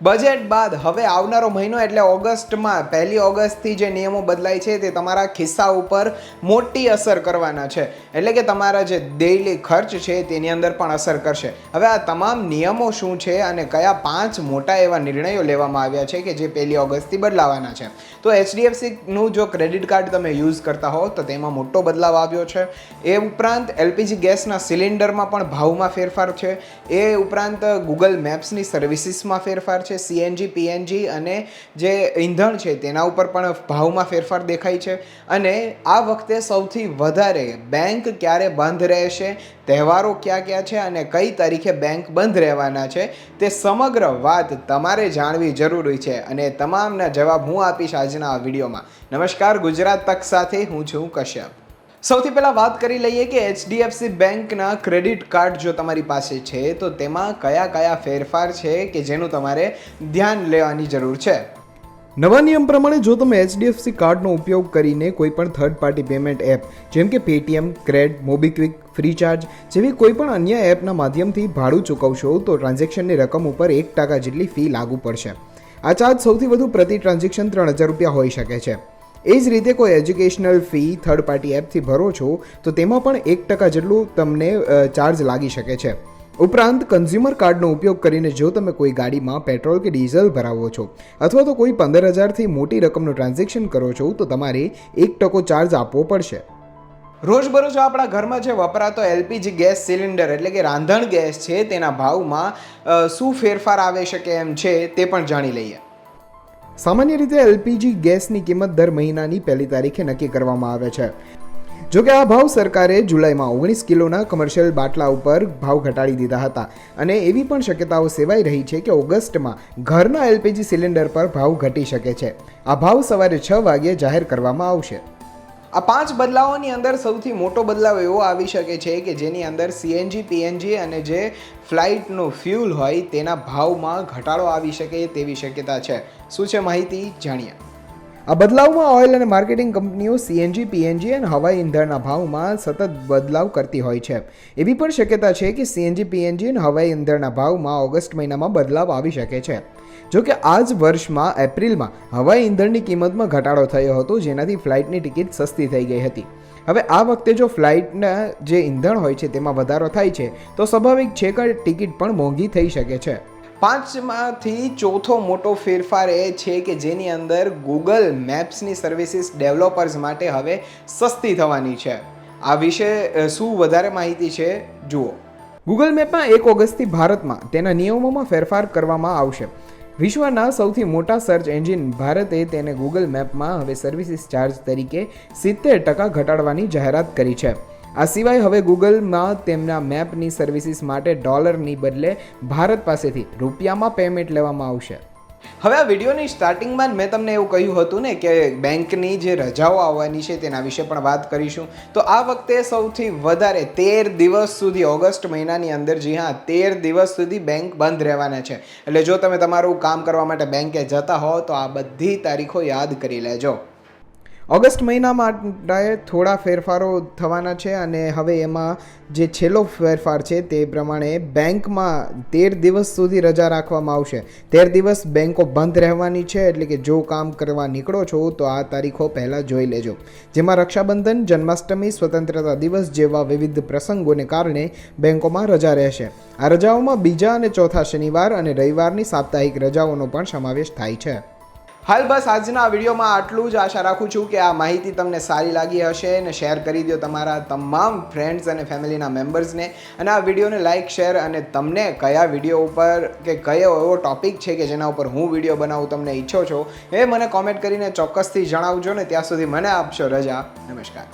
Budget બાદ હવે આવનારો મહિનો એટલે ઓગસ્ટમાં, પહેલી ઓગસ્ટથી જે નિયમો બદલાય છે તે તમારા ખિસ્સા ઉપર મોટી અસર કરવાના છે. એટલે કે તમારા જે ડેઇલી ખર્ચ છે તેની અંદર પણ અસર કરશે. હવે આ તમામ નિયમો શું છે અને કયા પાંચ મોટા એવા નિર્ણયો લેવામાં આવ્યા છે કે જે પહેલી ઓગસ્ટથી બદલાવાના છે? તો એચડીએફસીનું જો ક્રેડિટ કાર્ડ તમે યુઝ કરતા હો, તો તેમાં મોટો બદલાવ આવ્યો છે. એ ઉપરાંત એલપીજી ગેસના સિલિન્ડરમાં પણ ભાવમાં ફેરફાર છે. એ ઉપરાંત ગૂગલ મેપ્સની સર્વિસીસમાં ફેરફાર છે સીએનજી પીએનજી અને જે ઈંધણ છે, તેના ઉપર પણ ભાવમાં ફેરફાર દેખાય છે. અને આ વખતે સૌથી વધારે બેંક ક્યારે બંધ રહેશે, તહેવારો ક્યાં ક્યાં છે અને કઈ તારીખે બેંક બંધ રહેવાના છે, તે સમગ્ર વાત તમારે જાણવી જરૂરી છે અને તમામના જવાબ હું આપીશ આજના આ વિડીયોમાં. નમસ્કાર, ગુજરાત તક સાથે હું છું કશ્યપ. સૌથી પહેલાં વાત કરી લઈએ કે એચડીએફસી બેંકના ક્રેડિટ કાર્ડ જો તમારી પાસે છે, તો તેમાં કયા કયા ફેરફાર છે કે જેનું તમારે ધ્યાન લેવાની જરૂર છે? નવા નિયમ પ્રમાણે જો તમે એચડીએફસી કાર્ડનો ઉપયોગ કરીને કોઈપણ થર્ડ પાર્ટી પેમેન્ટ એપ જેમ કે પેટીએમ ક્રેડ મોબીક્વિક ફ્રીચાર્જ જેવી કોઈપણ અન્ય એપના માધ્યમથી ભાડું ચૂકવશો, તો ટ્રાન્ઝેક્શનની રકમ ઉપર એક ટકા જેટલી ફી લાગુ પડશે. આ ચાર્જ સૌથી વધુ પ્રતિ ટ્રાન્ઝેક્શન ત્રણ હજાર રૂપિયા હોઈ શકે છે. એ જ રીતે કોઈ એજ્યુકેશનલ ફી થર્ડ પાર્ટી એપથી ભરો છો, તો તેમાં પણ એક ટકા જેટલું તમને ચાર્જ લાગી શકે છે. ઉપરાંત કન્ઝ્યુમર કાર્ડનો ઉપયોગ કરીને જો તમે કોઈ ગાડીમાં પેટ્રોલ કે ડીઝલ ભરાવો છો, અથવા તો કોઈ પંદર હજારથી મોટી રકમનું ટ્રાન્ઝેક્શન કરો છો, તો તમારે એક ટકો ચાર્જ આપવો પડશે. રોજબરોજ આપણા ઘરમાં જે વપરાતો એલપીજી ગેસ સિલિન્ડર એટલે કે રાંધણ ગેસ છે, તેના ભાવમાં શું ફેરફાર આવી શકે એમ છે, તે પણ જાણી લઈએ. સામાન્ય રીતે એલપીજી ગેસની કિંમત દર મહિનાની પહેલી તારીખે નક્કી કરવામાં આવે છે. જોકે આ ભાવ સરકારે જુલાઈમાં ઓગણીસ કિલોના કમર્શિયલ બાટલા ઉપર ભાવ ઘટાડી દીધા હતા અને એવી પણ શક્યતાઓ સેવાઈ રહી છે કે ઓગસ્ટમાં ઘરના એલપીજી સિલિન્ડર પર ભાવ ઘટી શકે છે. આ ભાવ સવારે છ વાગ્યે જાહેર કરવામાં આવશે. આ પાંચ બદલાવોની અંદર સૌથી મોટો બદલાવ એવો આવી શકે છે કે જેની અંદર સીએનજી પીએનજી અને જે ફ્લાઇટનું ફ્યુલ હોય તેના ભાવમાં ઘટાડો આવી શકે તેવી શક્યતા છે. શું છે માહિતી? જાણીએ. આ બદલાવમાં ઓઇલ અને માર્કેટિંગ કંપનીઓ સીએનજી પીએનજી અને હવાઈ ઇંધણના ભાવમાં સતત બદલાવ કરતી હોય છે. એવી પણ શક્યતા છે કે સીએનજી પીએનજી અને હવાઈ ઇંધણના ભાવમાં ઓગસ્ટ મહિનામાં બદલાવ આવી શકે છે. જો કે આ જ વર્ષમાં એપ્રિલમાં હવાઈ ઇંધણની કિંમતમાં ઘટાડો થયો હતો, જેનાથી ફ્લાઇટની ટિકિટ સસ્તી થઈ ગઈ હતી. હવે આ વખતે જો ફ્લાઇટના જે ઇંધણ હોય છે તેમાં વધારો થાય છે, તો સ્વાભાવિક છે કે ટિકિટ પણ મોંઘી થઈ શકે છે. પાંચમાંથી ચોથો મોટો ફેરફાર એ છે કે જેની અંદર ગૂગલ મેપ્સની સર્વિસીસ ડેવલપર્સ માટે હવે સસ્તી થવાની છે. આ વિશે શું વધારે માહિતી છે? જુઓ. ગૂગલ મેપમાં એક ઓગસ્ટથી ભારતમાં તેના નિયમોમાં ફેરફાર કરવામાં આવશે. વિશ્વના સૌથી મોટા સર્ચ એન્જિન ભારતે તેને ગૂગલ મેપમાં હવે સર્વિસીસ ચાર્જ તરીકે સિત્તેર ટકા ઘટાડવાની જાહેરાત કરી છે. આ સિવાય હવે ગૂગલમાં તેમના મેપની સર્વિસીસ માટે ડોલરની બદલે ભારત પાસેથી રૂપિયામાં પેમેન્ટ લેવામાં આવશે. હવે આ વિડીયોની સ્ટાર્ટિંગમાં મેં તમને એવું કહ્યું હતું ને કે બેંકની જે રજાઓ આવવાની છે તેના વિશે પણ વાત કરીશું. તો આ વખતે સૌથી વધારે તેર દિવસ સુધી ઓગસ્ટ મહિનાની અંદર જી હા, તેર દિવસ સુધી બેંક બંધ રહેવાના છે. એટલે જો તમે તમારું કામ કરવા માટે બેંકે જતા હો તો આ બધી તારીખો યાદ કરી લેજો. ઓગસ્ટ મહિના માટે થોડા ફેરફારો થવાના છે અને હવે એમાં જે છેલ્લો ફેરફાર છે તે પ્રમાણે બેંકમાં તેર દિવસ સુધી રજા રાખવામાં આવશે. તેર દિવસ બેંકો બંધ રહેવાની છે એટલે કે જો કામ કરવા નીકળો છો તો આ તારીખો પહેલાં જોઈ લેજો. જેમાં રક્ષાબંધન, જન્માષ્ટમી, સ્વતંત્રતા દિવસ જેવા વિવિધ પ્રસંગોને કારણે બેંકોમાં રજા રહેશે. આ રજાઓમાં બીજા અને ચોથા શનિવાર અને રવિવારની સાપ્તાહિક રજાઓનો પણ સમાવેશ થાય છે. હાલ બસ આજના વિડીયોમાં આટલું જ. આશા રાખું છું કે આ માહિતી તમને સારી લાગી હશે અને શેર કરી દો તમારા તમામ ફ્રેન્ડ્સ અને ફેમિલીના મેમ્બર્સને અને આ વિડીયોને લાઇક શેર અને તમને કયા વીડિયો ઉપર કે કયો એવો ટોપિક છે કે જેના ઉપર હું વીડિયો બનાવું તમને ઈચ્છો છો એ મને કોમેન્ટ કરીને ચોક્કસથી જણાવજો ને. ત્યાં સુધી મને આપશો રજા. નમસ્કાર.